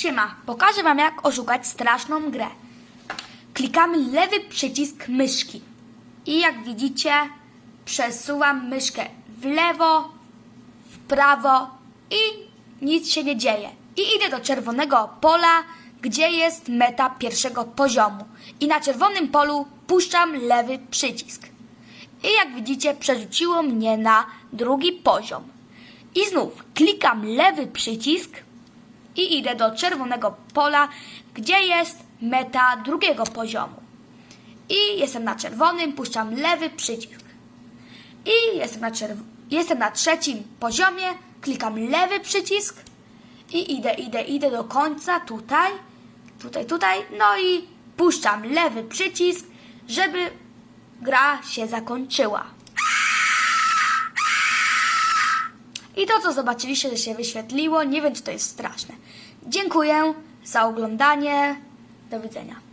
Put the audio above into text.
Siema, pokażę Wam jak oszukać straszną grę. Klikamy lewy przycisk myszki i jak widzicie przesuwam myszkę w lewo, w prawo i nic się nie dzieje. I idę do czerwonego pola, gdzie jest meta pierwszego poziomu. I na czerwonym polu puszczam lewy przycisk. I jak widzicie przerzuciło mnie na drugi poziom. I znów klikam lewy przycisk i idę do czerwonego pola, gdzie jest meta drugiego poziomu. I jestem na czerwonym, puszczam lewy przycisk. I jestem na, jestem na trzecim poziomie, klikam lewy przycisk i idę, idę, idę do końca tutaj, tutaj, tutaj, no i puszczam lewy przycisk, żeby gra się zakończyła. I to, co zobaczyliście, że się wyświetliło, nie wiem, czy to jest straszne. Dziękuję za oglądanie. Do widzenia.